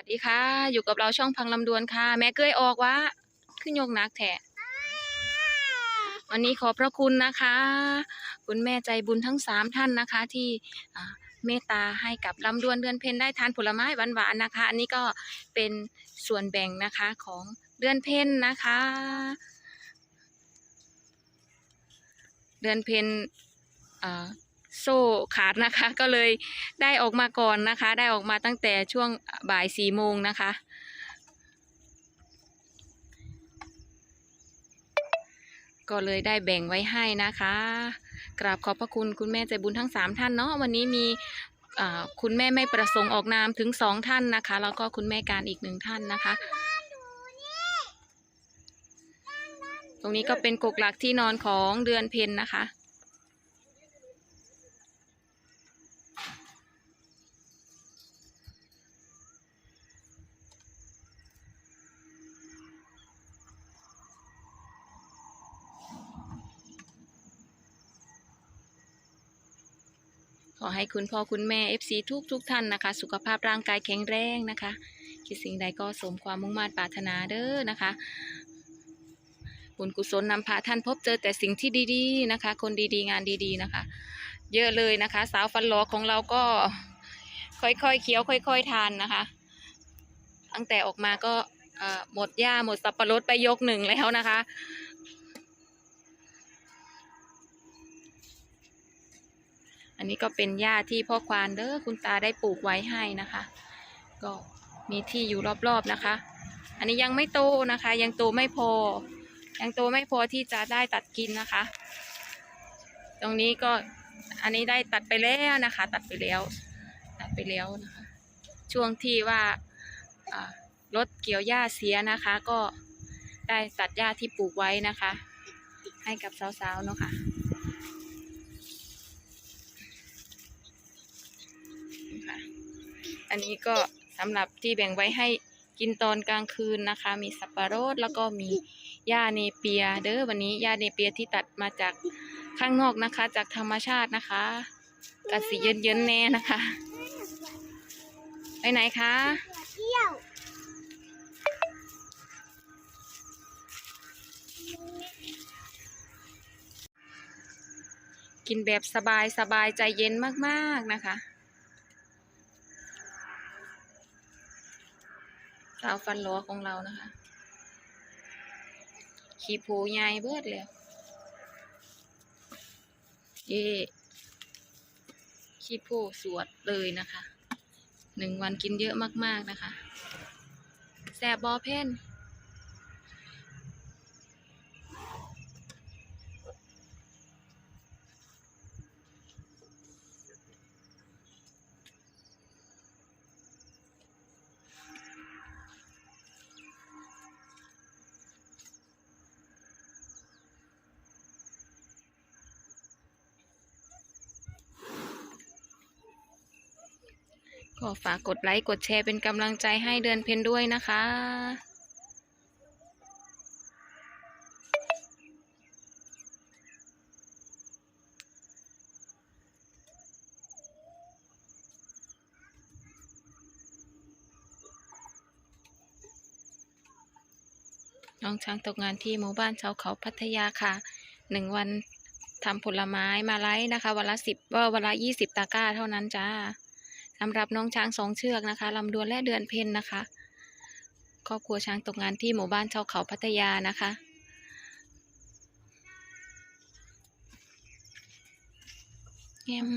วัสดีค่ะ อยู่กับเราช่องพังลำดวนค่ะ แม่เกยออกวะขึ้นยกนักแทะวันนี้ขอพระคุณนะคะ คุณแม่ใจบุญทั้งสามท่านนะคะ ที่เมตตาให้กับลำดวนเดือนเพ็ญได้ทานผลไม้หวานๆนะคะ อันนี้ก็เป็นส่วนแบ่งนะคะของเดือนเพ็ญนะคะ เดือนเพ็ญอ่า โซ่ขาดนะคะ ก็เลยได้ออกมาก่อนนะคะ ได้ออกมาตั้งแต่ช่วงบ่ายสี่โมงนะคะ ก็เลยได้แบ่งไว้ให้นะคะ กราบขอบพระคุณคุณแม่ใจบุญทั้งสามท่านเนาะวันนี้มีคุณแม่ไม่ประสงค์ออกนามถึงสองท่านนะคะ แล้วก็คุณแม่การอีกหนึ่งท่านนะคะ ตรงนี้ก็เป็นกกหลักที่นอนของเดือนเพ็ญนะคะ ขอให้คุณพ่อคุณแม่ FC ทุกทุกท่านนะคะ สุขภาพร่างกายแข็งแรงนะคะ คิดสิ่งใดก็สมความมุ่งมั่นปรารถนาเด้อนะคะบุญกุศลนำพาท่านพบเจอแต่สิ่งที่ดีๆนะคะ คนดีๆ งานดีๆนะคะ เยอะเลยนะคะ สาวฟันหลอของเราก็ค่อยๆเคี้ยว ค่อย ๆ ทานนะคะ ตั้งแต่ออกมาก็หมดหญ้าหมดสับปะรดไปยกหนึ่งแล้วนะคะ อันนี้ก็เป็นหญ้าที่พ่อควานเด้อคุณตาได้ปลูกไว้ให้นะคะ ก็มีที่อยู่รอบๆนะคะ อันนี้ยังไม่โตนะคะ ยังโตไม่พอ ยังโตไม่พอที่จะได้ตัดกินนะคะ ตรงนี้ก็อันนี้ได้ตัดไปแล้วนะคะ ตัดไปแล้ว ตัดไปแล้วนะคะ ช่วงที่ว่ารถเกี่ยวหญ้าเสียนะคะ ก็ได้ตัดหญ้าที่ปลูกไว้นะคะ ให้กับสาวๆเนาะคะค่ะ อันนี้ก็สำหรับที่แบ่งไว้ให้กินตอนกลางคืนนะคะ มีสับปะรดแล้วก็มีหญ้าเนเปียเด้อวันนี้หญ้าเนเปียที่ตัดมาจากข้างนอกนะคะ จากธรรมชาตินะคะกสีเย็นๆแน่นะคะ ไปไหนคะเที่ยวกินแบบสบายสบายใจเย็นมาก ๆ นะคะาวฟันหลอของเรานะคะ ขี้ผูใหญ่เบิดเลยเย่ขี้ผูสวดเลยนะคะ หนึ่งวันกินเยอะมากๆนะคะ แสบบอเพน ก็ฝากกดไลค์ กดแชร์เป็นกำลังใจให้เดือนเพ็ญด้วยนะคะ น้องช้างตกงานที่หมู่บ้านชาวเขาพัทยาค่ะ หนึ่งวันทำผลไม้มาไลฟ์นะคะ วันละสิบว่าวันละยี่สิบตะกร้าเท่านั้นจ้า สำหรับน้องช้างสองเชือกนะคะลำดวนและเดือนเพ็ญนะคะ ครอบครัวช้างตกงานที่หมู่บ้านชาวเขาพัทยานะคะเยี่ยม